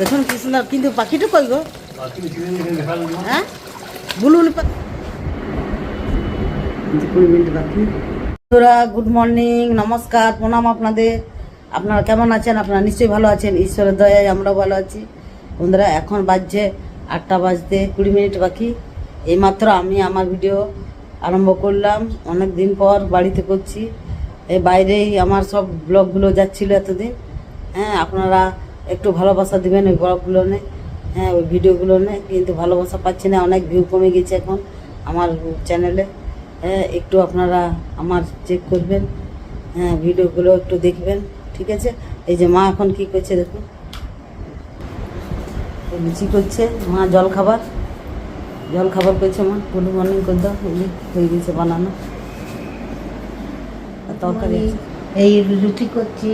দেখুন কি সুন্দর, কিন্তু পাখিটা কই গো? হ্যাঁ? গুড মর্নিং, নমস্কার, প্রণাম আপনাদের। আপনারা কেমন আছেন? আপনারা নিশ্চয়ই ভালো আছেন। ঈশ্বরের দয়ায় আমরাও ভালো আছি। বন্ধুরা, এখন বাজছে আটটা বাজতে কুড়ি মিনিট বাকি। এইমাত্র আমি আমার ভিডিও আরম্ভ করলাম। অনেক দিন পর বাড়িতে করছি। এই বাইরেই আমার সব ব্লগগুলো যাচ্ছিল এতদিন। হ্যাঁ আপনারা একটু ভালোবাসা দিবেন ওই ব্লগগুলো নে। হ্যাঁ ওই ভিডিওগুলো নে। কিন্তু ভালোবাসা পাচ্ছি না অনেক ভিউ কমে গেছে এখন আমার চ্যানেলে হ্যাঁ একটু আপনারা আমার চেক করবেন। হ্যাঁ ভিডিওগুলো একটু দেখবেন ঠিক আছে? এই যে মা এখন কি করছে দেখুন। লুচি করছে মা জল খাবার জল খাবার করছে মা গুড মর্নিং করে দাও। এই হয়ে গেছে বানানো। তরকারি। এই রুটি করছি।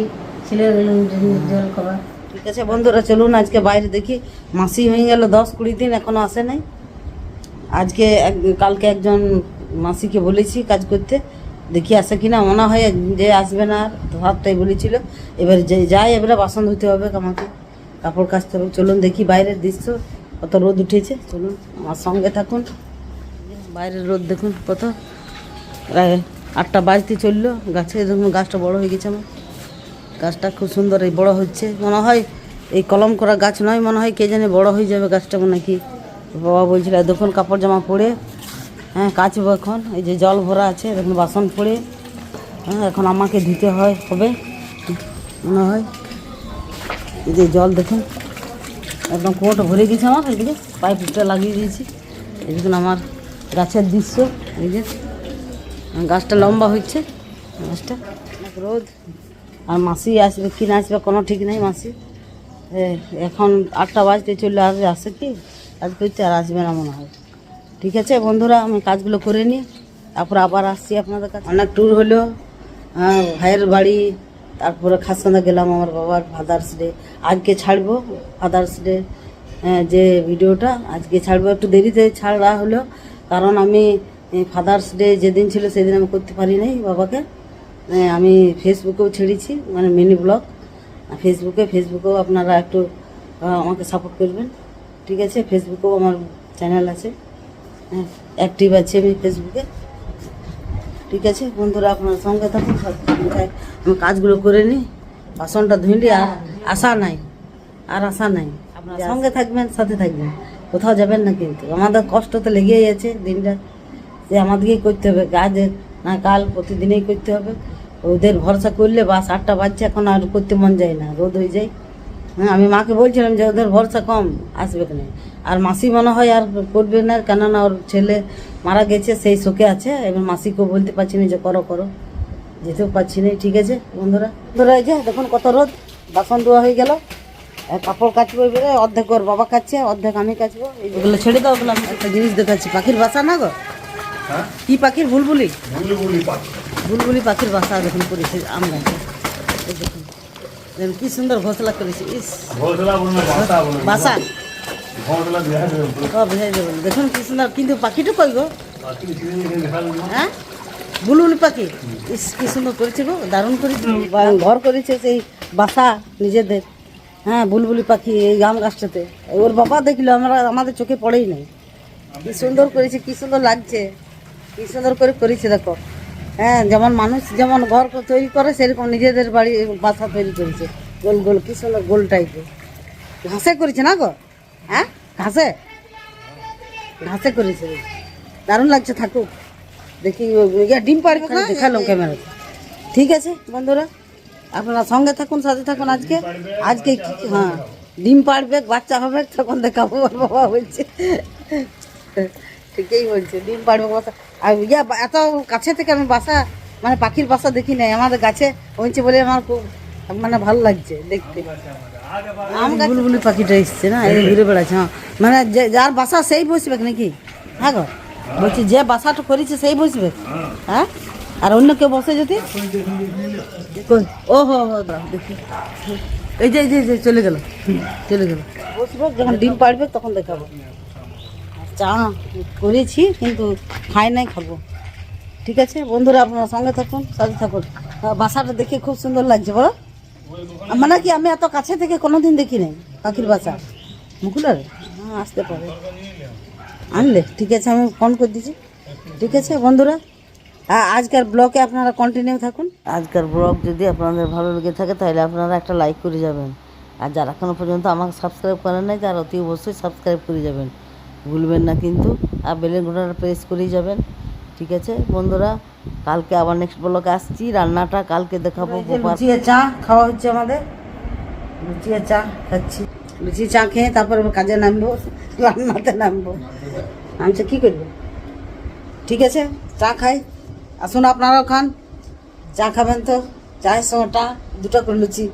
ঠিক আছে বন্ধুরা, চলুন আজকে বাইরে দেখি। মাসি হয়ে গেল দশ কুড়ি দিন, এখনও আসে নাই। আজকে কালকে একজন মাসিকে বলেছি কাজ করতে, দেখি আসে কিনা। মনে হয় যে আসবে না ভাবটাই বলেছিল। এবার যে যাই এবারে বাসন ধুতে হবে আমাকে, কাপড় কাচতে হবে। চলুন দেখি বাইরের দৃশ্য, কত রোদ উঠেছে। চলুন আমার সঙ্গে থাকুন। বাইরের রোদ দেখুন কত। প্রায় আটটা বাজতে চলল, গাছে দেখুন গাছটা বড় হয়ে গেছে আমার। গাছটা খুব সুন্দর এই বড় হচ্ছে। মনে হয় এই কলম করা গাছ নয়, মনে হয় কে জানে বড় হয়ে যাবে গাছটা মনে কি বাবা বলছিল দেখুন কাপড় জামা পরে হ্যাঁ কাচবো এখন। এই যে জল ভরা আছে দেখুন বাসন পরে হ্যাঁ এখন আমাকে দিতে হয়, হবে? মনে হয়। এই যে জল দেখুন, একদম কোট ভরে গেছে আমার এদিকে পাইপটা লাগিয়ে দিয়েছি। এই দেখুন আমার গাছের দৃশ্য, এই যে। গাছটা লম্বা হচ্ছে গাছটা। রোদ। আর মাসি আসবে কি না আসবে কোনো ঠিক নেই মাসি। এখন আটটা বাজতে চললে আসবে আসে কি? কাজ করতে আর আসবে না মনে হয়। ঠিক আছে বন্ধুরা আমি কাজগুলো করে নিই। তারপর আবার আসছি আপনাদের কাছে। অনেক ট্যুর হলো। ভাইয়ের বাড়ি তারপরে খাসকান্দা গেলাম আমার বাবার ফাদার্স ডে আজকে ছাড়বো ফাদার্স ডে যে ভিডিওটা। আজকে ছাড়বো একটু দেরিতে ছাড়া হলো। কারণ আমি ফাদার্স ডে যেদিন ছিল সেদিন আমি করতে পারি নাই বাবাকে। হ্যাঁ, আমি ফেসবুকেও ছেড়েছি মানে মিনি ব্লগ ফেসবুকে ফেসবুকেও আপনারা একটু আমাকে সাপোর্ট করবেন ঠিক আছে? ফেসবুকেও আমার চ্যানেল আছে। হ্যাঁ অ্যাক্টিভ আছে আমি ফেসবুকে ঠিক আছে? বন্ধুরা আপনার সঙ্গে থাকুন আমি কাজগুলো করে নিই। বাসনটা ধুইলি আর আশা নাই। আর আশা নাই। আপনার সঙ্গে থাকবেন সাথে থাকবেন। কোথাও যাবেন না কিন্তু। আমাদের কষ্ট তো লেগেই আছে দিনটা যে আমাদেরকেই করতে হবে কাজ না, কাল প্রতিদিনই করতে হবে। ওদের ভরসা করলে বাস আটটা বাজছে, এখন আর করতে মন যায় না, রোদ হয়ে যায়। হ্যাঁ আমি মাকে বলছিলাম যে ওদের ভরসা কম, আসবে না আর মাসি মনে হয় আর করবে না, কেননা ওর ছেলে মারা গেছে, সেই শোকে আছে। এবার মাসিকেও বলতে পারছি না যে করো করো। যেতেও পারছি না, ঠিক আছে, বন্ধুরা? বন্ধুরা, এই যে দেখুন কত রোদ, বাসন ধোয়া হয়ে গেল। কাপড় কাচবো এবারে, অর্ধেক ওর বাবা কাচ্ছে, অর্ধেক আমি কাচবো। এগুলো ছেড়ে দাও ওগুলো আমি একটা জিনিস দেখাচ্ছি। পাখির বাসা না গো? কি পাখির বুলবুলি? বুলবুলি পাখির বাসা দেখুন করেছে আমরা দেখুন। কি সুন্দর ঘোষলা করেছে ইস। বাসা দেখুন কি সুন্দর কিন্তু পাখিটা কই গো? হ্যাঁ? বুলবুলি পাখি? ইস কি সুন্দর করেছে গো দারুণ করেছে ঘর করেছে সেই বাসা নিজেদের। হ্যাঁ বুলবুলি পাখি এই আম গাছটাতে। ওর বাবা দেখল আমরা আমাদের চোখে পড়েই নাই। কি সুন্দর করেছে কি সুন্দর লাগছে। কি সুন্দর করে করেছে, দেখো। হ্যাঁ যেমন মানুষ যেমন ঘর তৈরি করে, সেরকম নিজেদের বাড়ি বাসা তৈরি করেছে। গোল গোল, কি সুন্দর গোল টাইপের ঘাসে করেছে না গো? হ্যাঁ? ঘাসে? ঘাসে করেছে। দারুণ লাগছে, থাকুক। দেখি ডিম পাড়বে না দেখালাম ক্যামেরাতে ঠিক আছে, বন্ধুরা? আপনারা সঙ্গে থাকুন, সাথে থাকুন আজকে। আজকে হ্যাঁ ডিম পাড়বে, বাচ্চা হবে, তখন দেখাবো, বাবা বলছে। ঠিকই বলছে ডিম পাড়বে বাসা। আর ইয়া এত কাছে থেকে আমি বাসা মানে পাখির বাসা দেখি নাই আমাদের গাছে হয়েছে বলে আমার খুব মানে ভালো লাগছে দেখতে। আম বুলবুলি পাখিটা এসছে না এই ঘুরে বেড়াচ্ছে হ্যাঁ। মানে যে- যার বাসা সেই বসবে নাকি? হ্যাঁ গো বলছি যে বাসাটা করেছে সেই বসবে হ্যাঁ? আর অন্য কেউ বসে যদি? ও হো দেখি। এই যে এই যে যে চলে গেল চলে গেল। বসবে যখন ডিম পাড়বে তখন দেখাবো। চা করেছি, কিন্তু খাই নাই, খাব। ঠিক আছে? বন্ধুরা, আপনারা সঙ্গে থাকুন, সাথে থাকুন। বাসাটা দেখে খুব সুন্দর লাগছে, বলো। মানে কি, আমি এত কাছে থেকে কোনোদিন দেখি নাই, পাখির বাসা। মুকুলার? হ্যাঁ আসতে পারে। আনলে, ঠিক আছে, আমি ফোন করে দিচ্ছি। ঠিক আছে, বন্ধুরা? আজকের ব্লগে আপনারা কন্টিনিউ থাকুন। আজকের ব্লগ যদি আপনাদের ভালো লেগে থাকে, তাহলে আপনারা একটা লাইক করে যাবেন। আর যারা এখনও পর্যন্ত আমাকে সাবস্ক্রাইব করেন নাই, তারা অতি অবশ্যই সাবস্ক্রাইব করে যাবেন। ভুলবেন না কিন্তু আর বেলের ঘোড়াটা প্রেস করেই যাবেন ঠিক আছে? বন্ধুরা কালকে আবার নেক্সট ব্লগে আসছি রান্নাটা কালকে দেখাবো লুচি চা খাওয়া হচ্ছে আমাদের। লুচি চা খাচ্ছি। লুচি চা খেয়ে তারপর কাজে নামবো রান্নাতে নামবো। আমি কি করব? ঠিক আছে চা খাই। আসুন আপনারাও খান। চা খাবেন তো? চায়ের সময়টা দুটো করে লুচি।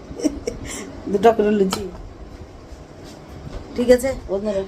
দুটো করে লুচি। ঠিক আছে? বন্ধুরা